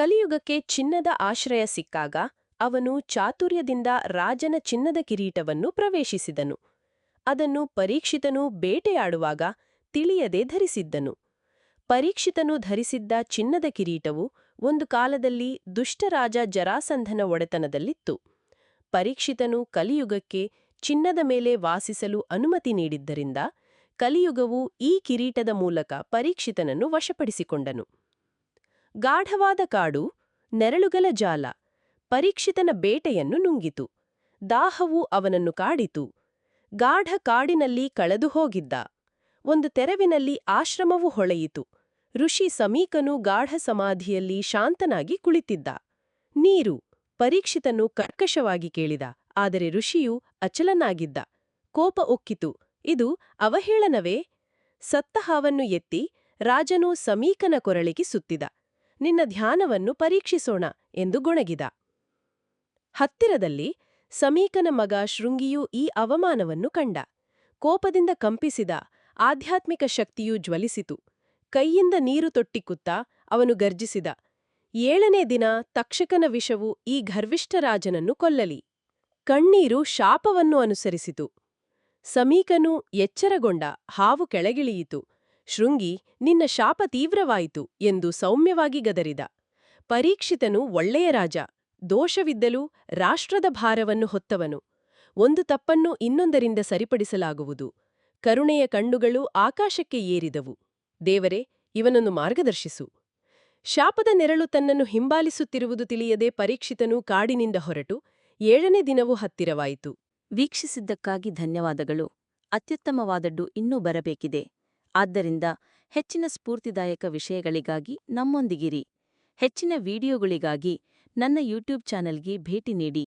ಕಲಿಯುಗಕ್ಕೆ ಚಿನ್ನದ ಆಶ್ರಯ ಸಿಕ್ಕಾಗ ಅವನು ಚಾತುರ್ಯದಿಂದ ರಾಜನ ಚಿನ್ನದ ಕಿರೀಟವನ್ನು ಪ್ರವೇಶಿಸಿದನು. ಅದನ್ನು ಪರೀಕ್ಷಿತನು ಬೇಟೆಯಾಡುವಾಗ ತಿಳಿಯದೆ ಧರಿಸಿದ್ದನು. ಪರೀಕ್ಷಿತನು ಧರಿಸಿದ್ದ ಚಿನ್ನದ ಕಿರೀಟವು ಒಂದು ಕಾಲದಲ್ಲಿ ದುಷ್ಟರಾಜ ಜರಾಸಂಧನ ಒಡೆತನದಲ್ಲಿತ್ತು. ಪರೀಕ್ಷಿತನು ಕಲಿಯುಗಕ್ಕೆ ಚಿನ್ನದ ಮೇಲೆ ವಾಸಿಸಲು ಅನುಮತಿ ನೀಡಿದ್ದರಿಂದ ಕಲಿಯುಗವು ಈ ಕಿರೀಟದ ಮೂಲಕ ಪರೀಕ್ಷಿತನನ್ನು ವಶಪಡಿಸಿಕೊಂಡನು. ಗಾಢವಾದ ಕಾಡು, ನೆರಳುಗಲ ಜಾಲ, ಪರೀಕ್ಷಿತನ ಬೇಟೆಯನ್ನು ನುಂಗಿತು. ದಾಹವು ಅವನನ್ನು ಕಾಡಿತು. ಗಾಢ ಕಾಡಿನಲ್ಲಿ ಕಳೆದು ಹೋಗಿದ್ದ. ಒಂದು ತೆರವಿನಲ್ಲಿ ಆಶ್ರಮವು ಹೊಳೆಯಿತು. ಋಷಿ ಸಮೀಕನು ಗಾಢ ಸಮಾಧಿಯಲ್ಲಿ ಶಾಂತನಾಗಿ ಕುಳಿತಿದ್ದ. ನೀರು, ಪರೀಕ್ಷಿತನು ಕರ್ಕಶವಾಗಿ ಕೇಳಿದ, ಆದರೆ ಋಷಿಯು ಅಚಲನಾಗಿದ್ದ. ಕೋಪ ಉಕ್ಕಿತು. ಇದು ಅವಹೇಳನವೇ? ಸತ್ತಹಾವನ್ನು ಎತ್ತಿ ರಾಜನು ಸಮೀಕನ ಕೊರಳಿಗೆ ಸುತ್ತಿದ. ನಿನ್ನ ಧ್ಯಾನವನ್ನು ಪರೀಕ್ಷಿಸೋಣ ಎಂದು ಗೊಣಗಿದ. ಹತ್ತಿರದಲ್ಲಿ ಸಮೀಕನ ಮಗ ಶೃಂಗಿಯು ಈ ಅವಮಾನವನ್ನು ಕಂಡ. ಕೋಪದಿಂದ ಕಂಪಿಸಿದ ಆಧ್ಯಾತ್ಮಿಕ ಶಕ್ತಿಯು ಜ್ವಲಿಸಿತು. ಕೈಯಿಂದ ನೀರು ತೊಟ್ಟಿಕ್ಕುತ್ತಾ ಅವನು ಗರ್ಜಿಸಿದ, ಏಳನೇ ದಿನ ತಕ್ಷಕನ ವಿಷವು ಈ ಗರ್ವಿಷ್ಠರಾಜನನ್ನು ಕೊಲ್ಲಲಿ. ಕಣ್ಣೀರು ಶಾಪವನ್ನು ಅನುಸರಿಸಿತು. ಸಮೀಕನು ಎಚ್ಚರಗೊಂಡ ಹಾವು ಕೆಳಗಿಳಿಯಿತು. ಶೃಂಗಿ, ನಿನ್ನ ಶಾಪ ತೀವ್ರವಾಯಿತು ಎಂದು ಸೌಮ್ಯವಾಗಿ ಗದರಿದ. ಪರೀಕ್ಷಿತನು ಒಳ್ಳೆಯ ರಾಜ ದೋಷವಿದ್ದಲೂ ರಾಷ್ಟ್ರದ ಭಾರವನ್ನು ಹೊತ್ತವನು. ಒಂದು ತಪ್ಪನ್ನು ಇನ್ನೊಂದರಿಂದ ಸರಿಪಡಿಸಲಾಗುವುದು. ಕರುಣೆಯ ಕಣ್ಣುಗಳು ಆಕಾಶಕ್ಕೆ ಏರಿದವು. ದೇವರೇ, ಇವನನ್ನು ಮಾರ್ಗದರ್ಶಿಸು. ಶಾಪದ ನೆರಳು ತನ್ನನ್ನು ಹಿಂಬಾಲಿಸುತ್ತಿರುವುದು ತಿಳಿಯದೆ ಪರೀಕ್ಷಿತನು ಕಾಡಿನಿಂದ ಹೊರಟು ಏಳನೇ ದಿನವೂ ಹತ್ತಿರವಾಯಿತು. ವೀಕ್ಷಿಸಿದ್ದಕ್ಕಾಗಿ ಧನ್ಯವಾದಗಳು. ಅತ್ಯುತ್ತಮವಾದದ್ದು ಇನ್ನೂ ಬರಬೇಕಿದೆ. ಆದ್ದರಿಂದ ಹೆಚ್ಚಿನ ಸ್ಫೂರ್ತಿದಾಯಕ ವಿಷಯಗಳಿಗಾಗಿ ನಮ್ಮೊಂದಿಗಿರಿ. ಹೆಚ್ಚಿನ ವಿಡಿಯೋಗಳಿಗಾಗಿ ನನ್ನ ಯೂಟ್ಯೂಬ್ ಚಾನೆಲ್ಗೆ ಭೇಟಿ ನೀಡಿ.